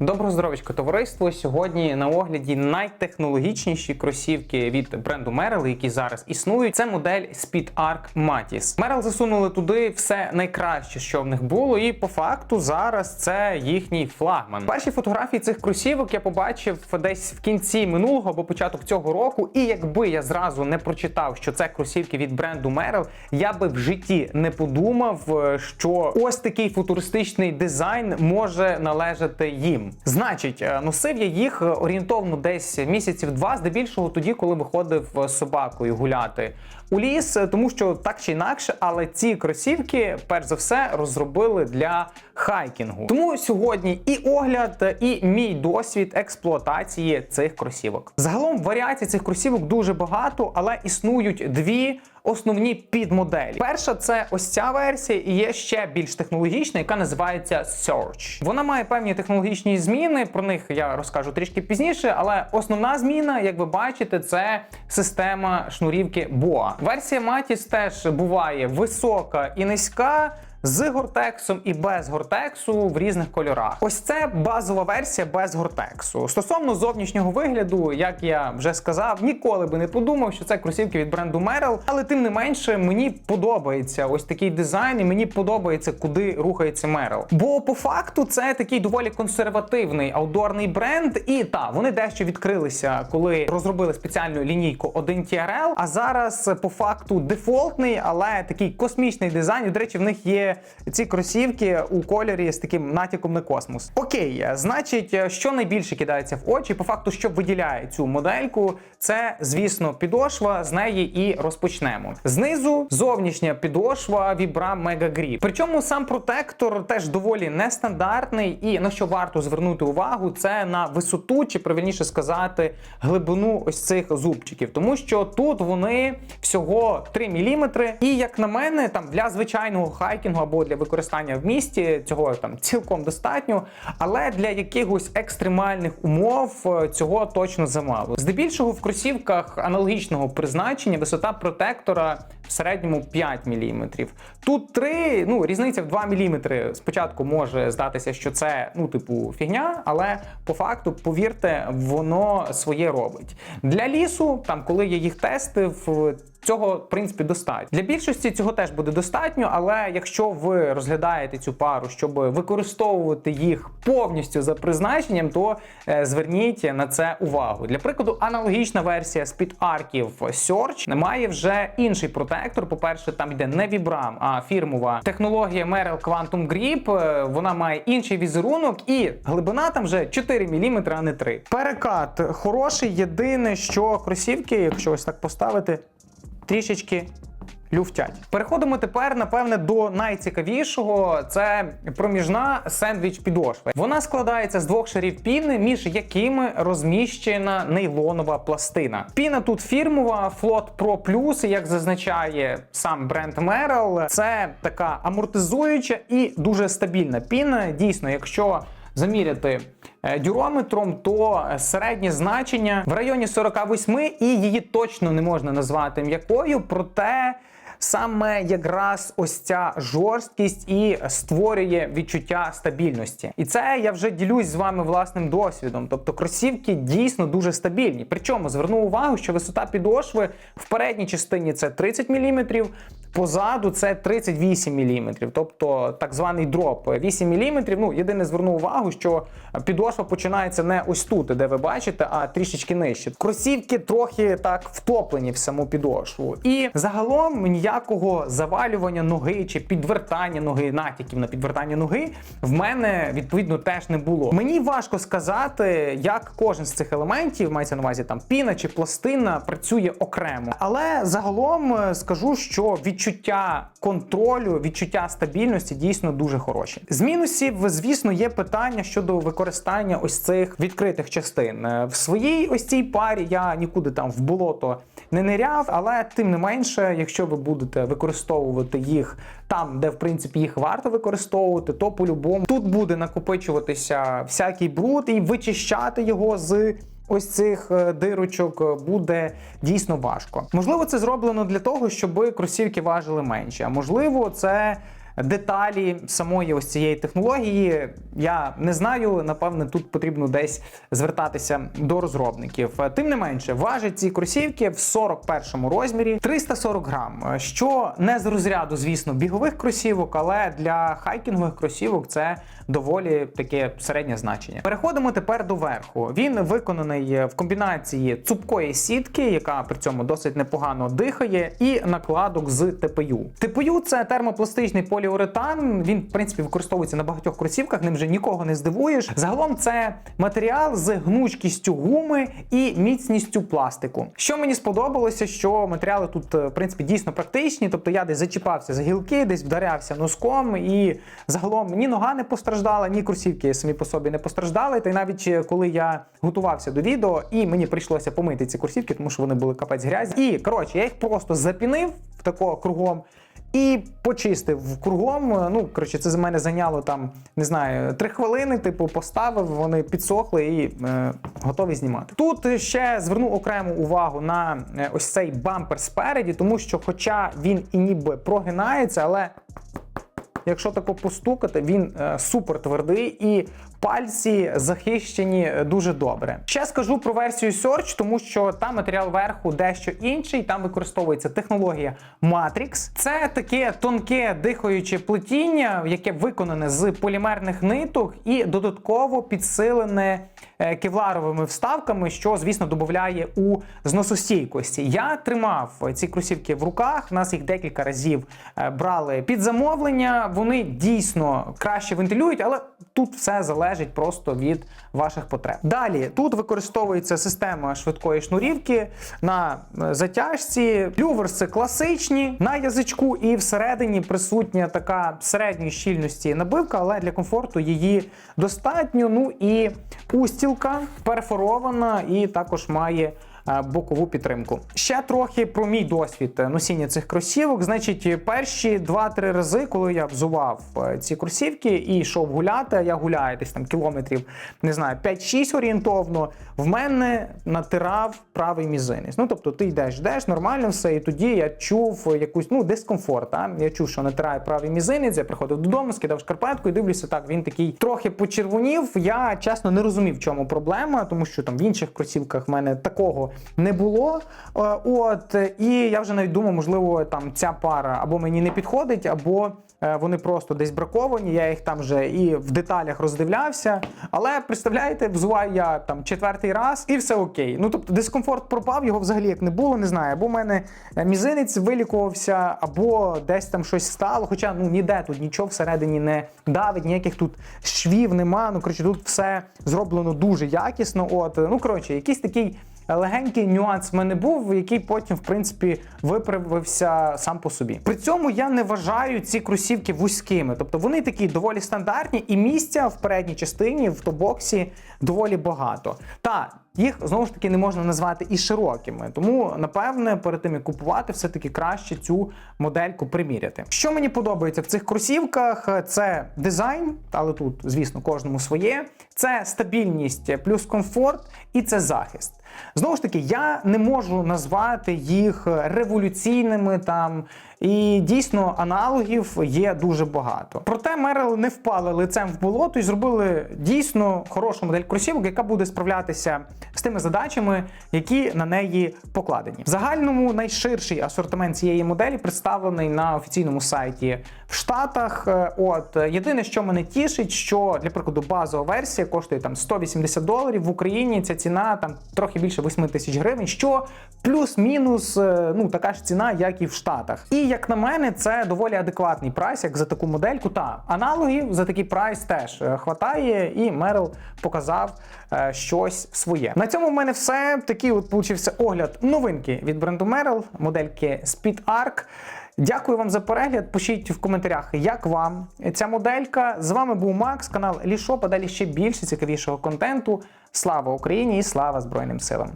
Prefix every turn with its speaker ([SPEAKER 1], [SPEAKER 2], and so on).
[SPEAKER 1] Доброго здоров'ячка, товариство. Сьогодні на огляді найтехнологічніші кросівки від бренду Merrell, які зараз існують. Це модель Speed Arc Matis. Merrell засунули туди все найкраще, що в них було, і по факту зараз це їхній флагман. Перші фотографії цих кросівок я побачив десь в кінці минулого або початок цього року. І якби я зразу не прочитав, що це кросівки від бренду Merrell, я би в житті не подумав, е, що ось такий футуристичний дизайн може належати їм. Значить, е, носив я їх е, орієнтовно десь місяців два, здебільшого тоді, коли виходив е, з собакою гуляти у ліс, тому що так чи інакше, але ці кросівки, перш за все, розробили для хайкінгу. Тому сьогодні і огляд, і мій досвід експлуатації цих кросівок. Загалом варіацій цих кросівок дуже багато, але існують дві. Основні підмоделі. Перша це ось ця версія, і є ще більш технологічна, яка називається Search. Вона має певні технологічні зміни. Про них я розкажу трішки пізніше. Але основна зміна, як ви бачите, це система шнурівки BOA. Версія Matis теж буває висока і низька. З гортексом і без гортексу в різних кольорах. Ось це базова версія без гортексу. Стосовно зовнішнього вигляду, як я вже сказав, ніколи би не подумав, що це кросівки від бренду Merrell, але тим не менше мені подобається ось такий дизайн, і мені подобається, куди рухається Merrell. Бо по факту це такий доволі консервативний аудорний бренд, і та вони дещо відкрилися, коли розробили спеціальну лінійку 1 TRL, А зараз по факту дефолтний, але такий космічний дизайн. І, До речі, в них є ці кросівки у кольорі з таким натяком на космос. Окей, значить, що найбільше кидається в очі, по факту, що виділяє цю модельку, це, звісно, підошва. З неї і розпочнемо. Знизу зовнішня підошва Vibram Mega Grip. Причому сам протектор теж доволі нестандартний, і на що варто звернути увагу, це на висоту, чи правильніше сказати, глибину ось цих зубчиків, тому що тут вони всього 3 мм, і як на мене, там для звичайного хайкінгу або для використання в місті цього там цілком достатньо, але для якихось екстремальних умов е, цього точно замало. Здебільшого в кросівках аналогічного призначення висота протектора в середньому 5 мм. Тут 3, ну різниця в 2 мм. Спочатку може здатися, що це ну, типу, фігня, але по факту, повірте, воно своє робить. Для лісу, там, коли я їх тестив. Цього в принципі достатньо для більшості цього теж буде достатньо, але якщо ви розглядаєте цю пару, щоб використовувати їх повністю за призначенням, то е, зверніть на це увагу. Для прикладу, аналогічна версія Speed Arcів Search має вже інший протектор. По-перше, там йде не Vibram, а фірмова технологія Merrell Quantum Grip. Е, Вона має інший візерунок, і глибина там вже 4 мм, а не 3. Перекат хороший. Єдине, що кросівки, якщо ось так поставити трішечки люфтять. Переходимо тепер, напевне, до найцікавішого. Це проміжна сендвіч підошва. Вона складається з двох шарів піни, між якими розміщена нейлонова пластина. Піна тут фірмова Float Pro Plus, як зазначає сам бренд Merrell. Це така амортизуюча і дуже стабільна піна. Дійсно, якщо заміряти е, дюрометром, то середнє значення в районі 48, і її точно не можна назвати м'якою, проте. Саме якраз ось ця жорсткість і створює відчуття стабільності. І це я вже ділюсь з вами власним досвідом. Тобто кросівки дійсно дуже стабільні. Причому зверну увагу, що висота підошви в передній частині це 30 мм, позаду це 38 мм, тобто так званий дроп 8 мм. Ну, єдине зверну увагу, що підошва починається не ось тут, де ви бачите, а трішечки нижче. Кросівки трохи так втоплені в саму підошву. І загалом ніякого завалювання ноги чи підвертання ноги, натяків на підвертання ноги в мене відповідно теж не було. Мені важко сказати, як кожен з цих елементів, мається на увазі там піна чи пластина, працює окремо. Але загалом е, скажу, що відчуття контролю, відчуття стабільності дійсно дуже хороші. З мінусів, звісно, є питання щодо використання ось цих відкритих частин. Е, В своїй ось цій парі я нікуди там в болото не ниряв, але тим не менше, якщо ви будете використовувати їх там, де в принципі їх варто використовувати, то по-любому тут буде накопичуватися всякий бруд і вичищати його з. Ось цих е, дирочок е, буде дійсно важко. Можливо, це зроблено для того, щоб кросівки важили менше. А можливо, це деталі самої ось цієї технології я не знаю. Напевне, тут потрібно десь звертатися до розробників. Тим не менше, важать ці кросівки в 41 розмірі 340 грам, що не з розряду, звісно, бігових кросівок, але для хайкінгових кросівок це доволі таке середнє значення. Переходимо тепер до верху. Він виконаний в комбінації цупкої сітки, яка при цьому досить непогано дихає, і накладок з ТПЮ. ТПЮ це термопластичний поліуретан. Він, в принципі, використовується на багатьох кросівках, ним вже нікого не здивуєш. Загалом це матеріал з гнучкістю гуми і міцністю пластику. Що мені сподобалося, що матеріали тут, в принципі, дійсно практичні. Тобто я десь зачіпався за гілки, десь вдарявся носком, і загалом ні нога не постраждала, ні кросівки самі по собі не постраждали. Та й навіть е, коли я готувався до відео, і мені прийшлося помити ці кросівки, тому що вони були капець грязні. І коротше, я їх просто запінив в такого кругом. І почистив кругом. Ну коротше, це за мене зайняло там не знаю три хвилини. Типу, поставив, вони підсохли і е, готові знімати. Тут ще зверну окрему увагу на е, ось цей бампер спереді, тому що, хоча він і ніби прогинається, але якщо тако постукати, він е, супер твердий і пальці захищені е, дуже добре. Ще скажу про версію Search, тому що там матеріал верху дещо інший. Там використовується технологія Matrix. Це таке тонке дихаюче плетіння, яке виконане з полімерних ниток і додатково підсилене кевларовими вставками, що, звісно, додає у зносостійкості. Я тримав ці кросівки в руках. У нас їх декілька разів е, брали під замовлення. Вони дійсно краще вентилюють, але тут все залежить просто від ваших потреб. Далі тут використовується система швидкої шнурівки на е, затяжці. Люверси класичні на язичку, і всередині присутня така середньої щільності набивка, але для комфорту її достатньо. Ну і устілка перфорована і також має бокову підтримку. Ще трохи про мій досвід е, носіння цих кросівок. Значить, перші 2-3 рази, коли я взував е, ці кросівки і йшов гуляти, я гуляю десь там кілометрів, не знаю, 5-6 орієнтовно, в мене натирав правий мізинець. Ну тобто ти йдеш, йдеш, нормально все, і тоді я чув якусь ну дискомфорт. А? Я чув, що натирає правий мізинець. Я приходив додому, скидав шкарпетку і дивлюся, так він такий трохи почервонів. Я чесно не розумів, в чому проблема, тому що там в інших кросівках в мене такого не було. Е, От і я вже навіть думав, можливо, там ця пара або мені не підходить, або е, вони просто десь браковані. Я їх там вже і в деталях роздивлявся. Але представляєте, взуваю я там четвертий раз, і все окей. Ну тобто дискомфорт пропав, його взагалі як не було, не знаю. Або в мене е, мізинець вилікувався, або десь там щось стало. Хоча ну ніде тут нічого всередині не давить, ніяких тут швів нема. Ну коротше, тут все зроблено дуже якісно. От ну коротше, якийсь такий. Легенький нюанс в мене був, який потім, в принципі, виправився сам по собі. При цьому я не вважаю ці кросівки вузькими, тобто вони такі доволі стандартні, і місця в передній частині в тобоксі доволі багато. Та їх знову ж таки не можна назвати і широкими. Тому, напевне, перед тим як купувати, все-таки краще цю модельку приміряти. Що мені подобається в цих кросівках, це дизайн, але тут, звісно, кожному своє. Це стабільність плюс комфорт, і це захист. Знову ж таки, я не можу назвати їх революційними там. І дійсно аналогів є дуже багато. Проте Мерел не впали лицем в болото і зробили дійсно хорошу модель кросівок, яка буде справлятися з тими задачами, які на неї покладені. В загальному найширший асортимент цієї моделі представлений на офіційному сайті в Штатах. Е, От єдине, що мене тішить, що для прикладу базова версія коштує там 180 доларів в Україні. Ця ціна там трохи більше 8 тисяч гривень, що плюс-мінус е, ну така ж ціна, як і в Штатах. І як на мене, це доволі адекватний прайс, як за таку модельку. Та аналогів за такий прайс теж е, хватає, і Мерл показав е, щось своє. На цьому в мене все. Такий от получився огляд новинки від бренду Merrell, модельки Speed Arc. Дякую вам за перегляд. Пишіть в коментарях, як вам ця моделька. З вами був Макс, канал Лішоп, а далі ще більше цікавішого контенту. Слава Україні і слава Збройним силам!